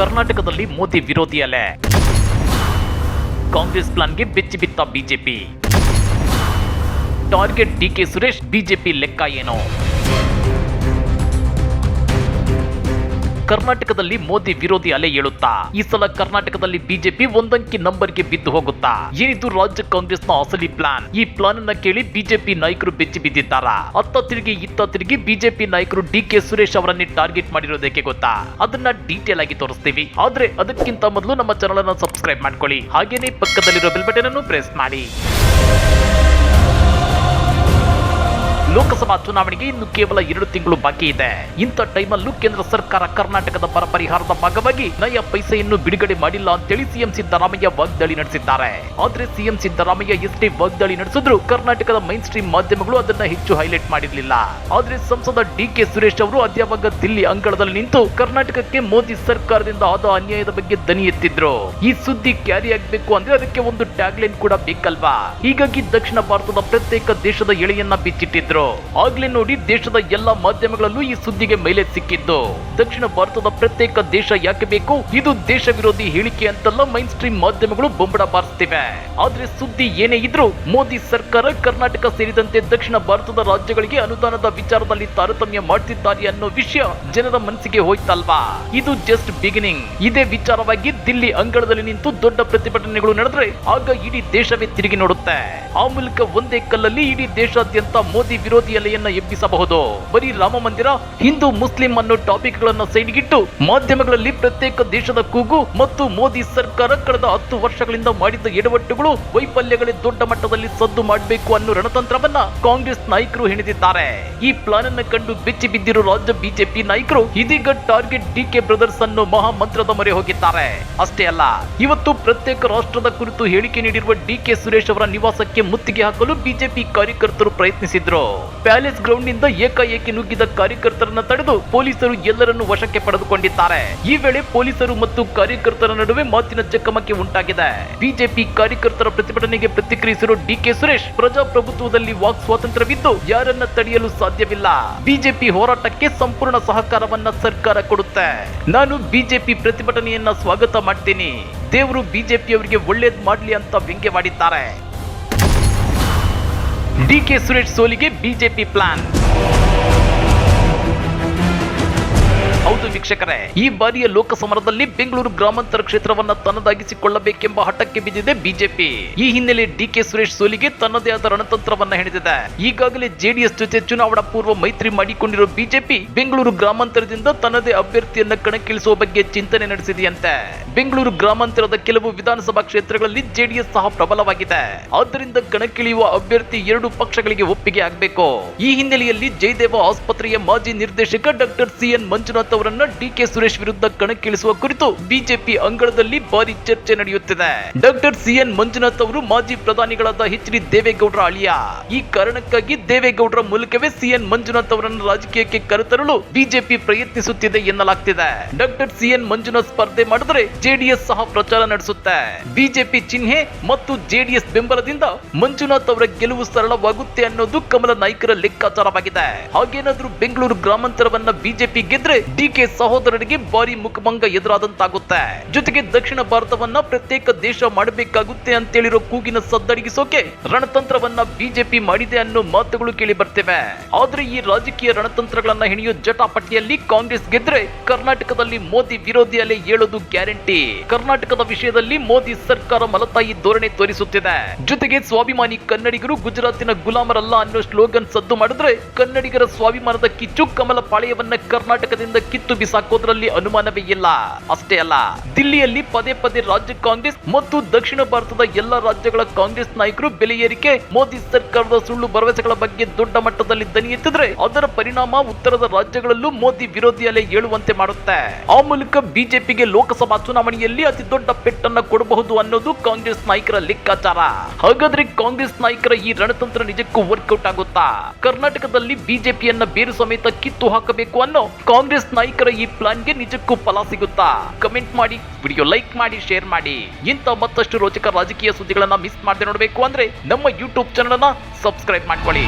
ಕರ್ನಾಟಕದಲ್ಲಿ ಮೋದಿ ವಿರೋಧಿ ಅಲೆ ಕಾಂಗ್ರೆಸ್ ಪ್ಲಾನ್ಗೆ ಬೆಚ್ಚಿ ಬಿತ್ತ BJP. Target DK Suresh, BJP ಲೆಕ್ಕ ಏನು? ಕರ್ನಾಟಕದಲ್ಲಿ ಮೋದಿ ವಿರೋಧಿ ಅಲೆ ಏಳುತ್ತಾ? ಈ ಸಲ ಕರ್ನಾಟಕದಲ್ಲಿ ಬಿಜೆಪಿ ಒಂದಂಕಿ ನಂಬರ್ಗೆ ಬಿದ್ದು ಹೋಗುತ್ತಾ? ಏನಿದು ರಾಜ್ಯ ಕಾಂಗ್ರೆಸ್ನ ಅಸಲಿ ಪ್ಲಾನ್? ಈ ಪ್ಲಾನ್ ಅನ್ನ ಕೇಳಿ ಬಿಜೆಪಿ ನಾಯಕರು ಬೆಚ್ಚಿ ಬಿದ್ದಿದ್ದಾರಾ? ಅತ್ತ ತಿರುಗಿ ಇತ್ತ ತಿರುಗಿ ಬಿಜೆಪಿ ನಾಯಕರು ಡಿ ಕೆ ಸುರೇಶ್ ಅವರನ್ನೇ ಟಾರ್ಗೆಟ್ ಮಾಡಿರೋದಕ್ಕೆ ಗೊತ್ತಾ? ಅದನ್ನ ಡೀಟೇಲ್ ಆಗಿ ತೋರಿಸ್ತೀವಿ. ಆದ್ರೆ ಅದಕ್ಕಿಂತ ಮೊದಲು ನಮ್ಮ ಚಾನಲ್ ಅನ್ನ ಸಬ್ಸ್ಕ್ರೈಬ್ ಮಾಡ್ಕೊಳ್ಳಿ. ಹಾಗೇನೆ ಪಕ್ಕದಲ್ಲಿರೋ ಬೆಲ್ ಬಟನ್ ಅನ್ನು ಪ್ರೆಸ್ ಮಾಡಿ. ಲೋಕಸಭಾ ಚುನಾವಣೆಗೆ ಇನ್ನು ಕೇವಲ ಎರಡು ತಿಂಗಳು ಬಾಕಿ ಇದೆ. ಇಂಥ ಟೈಮಲ್ಲೂ ಕೇಂದ್ರ ಸರ್ಕಾರ ಕರ್ನಾಟಕದ ಬರ ಪರಿಹಾರದ ಭಾಗವಾಗಿ ನಯ ಪೈಸೆಯನ್ನು ಬಿಡುಗಡೆ ಮಾಡಿಲ್ಲ ಅಂತೇಳಿ ಸಿಎಂ ಸಿದ್ದರಾಮಯ್ಯ ವಾಗ್ದಾಳಿ ನಡೆಸಿದ್ದಾರೆ. ಆದ್ರೆ ಸಿಎಂ ಸಿದ್ದರಾಮಯ್ಯ ಎಷ್ಟೇ ವಾಗ್ದಾಳಿ ನಡೆಸಿದ್ರು ಕರ್ನಾಟಕದ ಮೈನ್ ಸ್ಟ್ರೀಮ್ ಮಾಧ್ಯಮಗಳು ಅದನ್ನ ಹೆಚ್ಚು ಹೈಲೈಟ್ ಮಾಡಿರಲಿಲ್ಲ. ಆದ್ರೆ ಸಂಸದ ಡಿ ಕೆ ಸುರೇಶ್ ಅವರು ಅದ್ಯಾವಾಗ ದಿಲ್ಲಿ ಅಂಗಳದಲ್ಲಿ ನಿಂತು ಕರ್ನಾಟಕಕ್ಕೆ ಮೋದಿ ಸರ್ಕಾರದಿಂದ ಆದ ಅನ್ಯಾಯದ ಬಗ್ಗೆ ದನಿ ಎತ್ತಿದ್ರು. ಈ ಸುದ್ದಿ ಕ್ಯಾರಿ ಆಗ್ಬೇಕು ಅಂದ್ರೆ ಅದಕ್ಕೆ ಒಂದು ಟ್ಯಾಗ್ಲೈನ್ ಕೂಡ ಬೇಕಲ್ವಾ? ಹೀಗಾಗಿ ದಕ್ಷಿಣ ಭಾರತದ ಪ್ರತ್ಯೇಕ ದೇಶದ ಎಳೆಯನ್ನ ಬಿಚ್ಚಿಟ್ಟಿದ್ರು. ಆಗ್ಲೇ ನೋಡಿ ದೇಶದ ಎಲ್ಲಾ ಮಾಧ್ಯಮಗಳಲ್ಲೂ ಈ ಸುದ್ದಿಗೆ ಮೇಲೆ ಸಿಕ್ಕಿದ್ದು. ದಕ್ಷಿಣ ಭಾರತದ ಪ್ರತ್ಯೇಕ ದೇಶ ಯಾಕೆ ಬೇಕು? ಇದು ದೇಶ ವಿರೋಧಿ ಹೇಳಿಕೆ ಅಂತಲ್ಲ ಮೈನ್ ಸ್ಟ್ರೀಮ್ ಮಾಧ್ಯಮಗಳು ಬೊಂಬಡ ಬಾರಿಸ್ತಿವೆ ಆದ್ರೆ ಸುದ್ದಿ ಏನೇ ಇದ್ರೂ ಮೋದಿ ಸರ್ಕಾರ ಕರ್ನಾಟಕ ಸೇರಿದಂತೆ ದಕ್ಷಿಣ ಭಾರತದ ರಾಜ್ಯಗಳಿಗೆ ಅನುದಾನದ ವಿಚಾರದಲ್ಲಿ ತಾರತಮ್ಯ ಮಾಡ್ತಿದ್ದಾರೆ ಅನ್ನೋ ವಿಷಯ ಜನರ ಮನಸ್ಸಿಗೆ ಹೋಯ್ತಲ್ವಾ? ಇದು ಜಸ್ಟ್ ಬಿಗಿನಿಂಗ್. ಇದೇ ವಿಚಾರವಾಗಿ ದಿಲ್ಲಿ ಅಂಗಳದಲ್ಲಿ ನಿಂತು ದೊಡ್ಡ ಪ್ರತಿಭಟನೆಗಳು ನಡೆದ್ರೆ ಆಗ ಇಡೀ ದೇಶವೇ ತಿರುಗಿ ನೋಡುತ್ತೆ. ಆ ಮೂಲಕ ಒಂದೇ ಕಲ್ಲಲ್ಲಿ ಇಡೀ ದೇಶಾದ್ಯಂತ ಮೋದಿ ವಿರೋಧಿ ಅಲೆಯನ್ನ ಎಬ್ಬಿಸಬಹುದು. ಬರೀ ರಾಮ ಮಂದಿರ, ಹಿಂದೂ, ಮುಸ್ಲಿಂ ಅನ್ನೋ ಟಾಪಿಕ್ ಗಳನ್ನ ಸೈಡ್ಗಿಟ್ಟು ಮಾಧ್ಯಮಗಳಲ್ಲಿ ಪ್ರತ್ಯೇಕ ದೇಶದ ಕೂಗು ಮತ್ತು ಮೋದಿ ಸರ್ಕಾರ ಕಳೆದ ಹತ್ತು ವರ್ಷಗಳಿಂದ ಮಾಡಿದ ಎಡವಟ್ಟುಗಳು ವೈಫಲ್ಯಗಳೇ ದೊಡ್ಡ ಮಟ್ಟದಲ್ಲಿ ಸದ್ದು ಮಾಡಬೇಕು ಅನ್ನೋ ರಣತಂತ್ರವನ್ನ ಕಾಂಗ್ರೆಸ್ ನಾಯಕರು ಹೆಣೆದಿದ್ದಾರೆ. ಈ ಪ್ಲಾನ್ ಅನ್ನ ಕಂಡು ಬೆಚ್ಚಿ ಬಿದ್ದಿರೋ ರಾಜ್ಯ ಬಿಜೆಪಿ ನಾಯಕರು ಇದೀಗ ಟಾರ್ಗೆಟ್ ಡಿ ಕೆ ಬ್ರದರ್ಸ್ ಅನ್ನು ಮಹಾಮಂತ್ರದ ಮೊರೆ ಹೋಗಿದ್ದಾರೆ. ಅಷ್ಟೇ ಅಲ್ಲ, ಇವತ್ತು ಪ್ರತ್ಯೇಕ ರಾಷ್ಟ್ರದ ಕುರಿತು ಹೇಳಿಕೆ ನೀಡಿರುವ ಡಿ ಕೆ ಸುರೇಶ್ ಅವರ ನಿವಾಸಕ್ಕೆ ಮುತ್ತಿಗೆ ಹಾಕಲು ಬಿಜೆಪಿ ಕಾರ್ಯಕರ್ತರು ಪ್ರಯತ್ನಿಸಿದ್ರು. ಪ್ಯಾಲೇಸ್ ಗ್ರೌಂಡ್ನಿಂದ ಏಕಾಏಕಿ ನುಗ್ಗಿದ ಕಾರ್ಯಕರ್ತರನ್ನ ತಡೆದು ಪೊಲೀಸರು ಎಲ್ಲರನ್ನು ವಶಕ್ಕೆ ಪಡೆದುಕೊಂಡಿದ್ದಾರೆ. ಈ ವೇಳೆ ಪೊಲೀಸರು ಮತ್ತು ಕಾರ್ಯಕರ್ತರ ನಡುವೆ ಮಾತಿನ ಚಕಮಕಿ ಉಂಟಾಗಿದೆ. ಬಿಜೆಪಿ ಕಾರ್ಯಕರ್ತರ ಪ್ರತಿಭಟನೆಗೆ ಪ್ರತಿಕ್ರಿಯಿಸಿರುವ ಡಿಕೆ ಸುರೇಶ್, ಪ್ರಜಾಪ್ರಭುತ್ವದಲ್ಲಿ ವಾಕ್ ಸ್ವಾತಂತ್ರ್ಯವಿದ್ದು ಯಾರನ್ನ ತಡೆಯಲು ಸಾಧ್ಯವಿಲ್ಲ. ಬಿಜೆಪಿ ಹೋರಾಟಕ್ಕೆ ಸಂಪೂರ್ಣ ಸಹಕಾರವನ್ನ ಸರ್ಕಾರ ಕೊಡುತ್ತೆ. ನಾನು ಬಿಜೆಪಿ ಪ್ರತಿಭಟನೆಯನ್ನ ಸ್ವಾಗತ ಮಾಡ್ತೀನಿ. ದೇವರು ಬಿಜೆಪಿಯವರಿಗೆ ಒಳ್ಳೇದ್ ಮಾಡ್ಲಿ ಅಂತ ವ್ಯಂಗ್ಯವಾಡಿದ್ದಾರೆ. ಡಿಕೆ ಸುರೇಶ್ ಸೋಲಿಗೆ ಬಿಜೆಪಿ ಪ್ಲಾನ್ ಹೌದು ವೀಕ್ಷಕರೇ, ಈ ಬಾರಿಯ ಲೋಕಸಮರದಲ್ಲಿ ಬೆಂಗಳೂರು ಗ್ರಾಮಾಂತರ ಕ್ಷೇತ್ರವನ್ನ ತನ್ನದಾಗಿಸಿಕೊಳ್ಳಬೇಕೆಂಬ ಹಠಕ್ಕೆ ಬಿದ್ದಿದೆ ಬಿಜೆಪಿ. ಈ ಹಿನ್ನೆಲೆ ಡಿಕೆ ಸುರೇಶ್ ಸೋಲಿಗೆ ತನ್ನದೇ ಆದ ರಣತಂತ್ರವನ್ನ ಹೆಣೆದಿದೆ. ಈಗಾಗಲೇ ಜೆಡಿಎಸ್ ಜೊತೆ ಚುನಾವಣಾ ಪೂರ್ವ ಮೈತ್ರಿ ಮಾಡಿಕೊಂಡಿರೋ ಬಿಜೆಪಿ ಬೆಂಗಳೂರು ಗ್ರಾಮಾಂತರದಿಂದ ತನ್ನದೇ ಅಭ್ಯರ್ಥಿಯನ್ನ ಕಣಕ್ಕಿಳಿಸುವ ಬಗ್ಗೆ ಚಿಂತನೆ ನಡೆಸಿದೆಯಂತೆ. ಬೆಂಗಳೂರು ಗ್ರಾಮಾಂತರದ ಕೆಲವು ವಿಧಾನಸಭಾ ಕ್ಷೇತ್ರಗಳಲ್ಲಿ ಜೆಡಿಎಸ್ ಸಹ ಪ್ರಬಲವಾಗಿದೆ. ಆದ್ದರಿಂದ ಕಣಕ್ಕಿಳಿಯುವ ಅಭ್ಯರ್ಥಿ ಎರಡು ಪಕ್ಷಗಳಿಗೆ ಒಪ್ಪಿಗೆ ಆಗಬೇಕು. ಈ ಹಿನ್ನೆಲೆಯಲ್ಲಿ ಜಯದೇವ ಆಸ್ಪತ್ರೆಯ ಮಾಜಿ ನಿರ್ದೇಶಕ ಡಾಕ್ಟರ್ ಸಿಎನ್ ಮಂಜುನಾಥ್ ಅವರನ್ನ ಡಿಕೆ ಸುರೇಶ್ ವಿರುದ್ಧ ಕಣಕ್ಕಿಳಿಸುವ ಕುರಿತು ಬಿಜೆಪಿ ಅಂಗಳದಲ್ಲಿ ಭಾರಿ ಚರ್ಚೆ ನಡೆಯುತ್ತಿದೆ. ಡಾಕ್ಟರ್ ಸಿಎನ್ ಮಂಜುನಾಥ್ ಅವರು ಮಾಜಿ ಪ್ರಧಾನಿಗಳಾದ ಎಚ್ ಡಿ ದೇವೇಗೌಡರ ಅಳಿಯ. ಈ ಕಾರಣಕ್ಕಾಗಿ ದೇವೇಗೌಡರ ಮೂಲಕವೇ ಸಿಎನ್ ಮಂಜುನಾಥ್ ಅವರನ್ನು ರಾಜಕೀಯಕ್ಕೆ ಕರೆತರಲು ಬಿಜೆಪಿ ಪ್ರಯತ್ನಿಸುತ್ತಿದೆ ಎನ್ನಲಾಗ್ತಿದೆ. ಡಾಕ್ಟರ್ ಸಿಎನ್ ಮಂಜುನಾಥ್ ಸ್ಪರ್ಧೆ ಮಾಡಿದ್ರೆ ಜೆಡಿಎಸ್ ಸಹ ಪ್ರಚಾರ ನಡೆಸುತ್ತೆ. ಬಿಜೆಪಿ ಚಿಹ್ನೆ ಮತ್ತು ಜೆಡಿಎಸ್ ಬೆಂಬಲದಿಂದ ಮಂಜುನಾಥ್ ಅವರ ಗೆಲುವು ಸರಳವಾಗುತ್ತೆ ಅನ್ನೋದು ಕಮಲ ನಾಯಕರ ಲೆಕ್ಕಾಚಾರವಾಗಿದೆ. ಹಾಗೇನಾದ್ರೂ ಬೆಂಗಳೂರು ಗ್ರಾಮಾಂತರವನ್ನ ಬಿಜೆಪಿ ಗೆದ್ರೆ ಡಿಕೆ ಸಹೋದರರಿಗೆ ಭಾರಿ ಮುಖಭಂಗ ಎದುರಾದಂತಾಗುತ್ತೆ. ಜೊತೆಗೆ ದಕ್ಷಿಣ ಭಾರತವನ್ನ ಪ್ರತ್ಯೇಕ ದೇಶ ಮಾಡಬೇಕಾಗುತ್ತೆ ಅಂತೇಳಿರೋ ಕೂಗಿನ ಸದ್ದಡಗಿಸೋಕೆ ರಣತಂತ್ರವನ್ನ ಬಿಜೆಪಿ ಮಾಡಿದೆ ಅನ್ನೋ ಮಾತುಗಳು ಕೇಳಿ ಬರ್ತೇವೆ. ಆದ್ರೆ ಈ ರಾಜಕೀಯ ರಣತಂತ್ರಗಳನ್ನ ಹೆಣೆಯೋ ಜಟಾಪಟ್ಟಿಯಲ್ಲಿ ಕಾಂಗ್ರೆಸ್ ಗೆದ್ರೆ ಕರ್ನಾಟಕದಲ್ಲಿ ಮೋದಿ ವಿರೋಧಿ ಅಲೆ ಏಳೋದು ಗ್ಯಾರಂಟಿ. ಕರ್ನಾಟಕದ ವಿಷಯದಲ್ಲಿ ಮೋದಿ ಸರ್ಕಾರ ಮಲತಾಯಿ ಧೋರಣೆ ತೋರಿಸುತ್ತಿದೆ. ಜೊತೆಗೆ ಸ್ವಾಭಿಮಾನಿ ಕನ್ನಡಿಗರು ಗುಜರಾತಿನ ಗುಲಾಮರಲ್ಲ ಅನ್ನೋ ಸ್ಲೋಗನ್ ಸದ್ದು ಮಾಡಿದ್ರೆ ಕನ್ನಡಿಗರ ಸ್ವಾಭಿಮಾನದ ಕಿಚ್ಚು ಕಮಲ ಪಾಳೆಯವನ್ನ ಕರ್ನಾಟಕದಿಂದ ಕಿತ್ತು ಬಿಸಾಕೋದ್ರಲ್ಲಿ ಅನುಮಾನವೇ ಇಲ್ಲ. ಅಷ್ಟೇ ಅಲ್ಲ, ದಿಲ್ಲಿಯಲ್ಲಿ ಪದೇ ಪದೇ ರಾಜ್ಯ ಕಾಂಗ್ರೆಸ್ ಮತ್ತು ದಕ್ಷಿಣ ಭಾರತದ ಎಲ್ಲ ರಾಜ್ಯಗಳ ಕಾಂಗ್ರೆಸ್ ನಾಯಕರು ಬೆಲೆ ಏರಿಕೆ, ಮೋದಿ ಸರ್ಕಾರದ ಸುಳ್ಳು ಭರವಸೆಗಳ ಬಗ್ಗೆ ದೊಡ್ಡ ಮಟ್ಟದಲ್ಲಿ ದನಿ ಎತ್ತಿದ್ರೆ ಅದರ ಪರಿಣಾಮ ಉತ್ತರದ ರಾಜ್ಯಗಳಲ್ಲೂ ಮೋದಿ ವಿರೋಧಿ ಅಲೆ ಏಳುವಂತೆ ಮಾಡುತ್ತೆ. ಆ ಮೂಲಕ ಬಿಜೆಪಿಗೆ ಲೋಕಸಭಾ ಚುನಾವಣೆಯಲ್ಲಿ ಅತಿ ದೊಡ್ಡ ಪೆಟ್ಟನ್ನ ಕೊಡಬಹುದು ಅನ್ನೋದು ಕಾಂಗ್ರೆಸ್ ನಾಯಕರ ಲೆಕ್ಕಾಚಾರ. ಹಾಗಾದ್ರೆ ಕಾಂಗ್ರೆಸ್ ನಾಯಕರ ಈ ರಣತಂತ್ರ ನಿಜಕ್ಕೂ ವರ್ಕೌಟ್ ಆಗುತ್ತಾ? ಕರ್ನಾಟಕದಲ್ಲಿ ಬಿಜೆಪಿಯನ್ನ ಬೇರು ಸಮೇತ ಕಿತ್ತು ಹಾಕಬೇಕು ಅನ್ನೋ ಕಾಂಗ್ರೆಸ್ ನಾಯಕರ ಈ ಪ್ಲಾನ್ಗೆ ನಿಜಕ್ಕೂ ಫಲ ಸಿಗುತ್ತಾ? ಕಮೆಂಟ್ ಮಾಡಿ ವಿಡಿಯೋ ಲೈಕ್ ಮಾಡಿ ಶೇರ್ ಮಾಡಿ. ಇಂಥ ಮತ್ತಷ್ಟು ರೋಚಕ ರಾಜಕೀಯ ಸುದ್ದಿಗಳನ್ನ ಮಿಸ್ ಮಾಡದೆ ನೋಡಬೇಕು ಅಂದ್ರೆ ನಮ್ಮ ಯೂಟ್ಯೂಬ್ ಚಾನಲ್ ಅನ್ನ ಸಬ್ಸ್ಕ್ರೈಬ್ ಮಾಡ್ಕೊಳ್ಳಿ.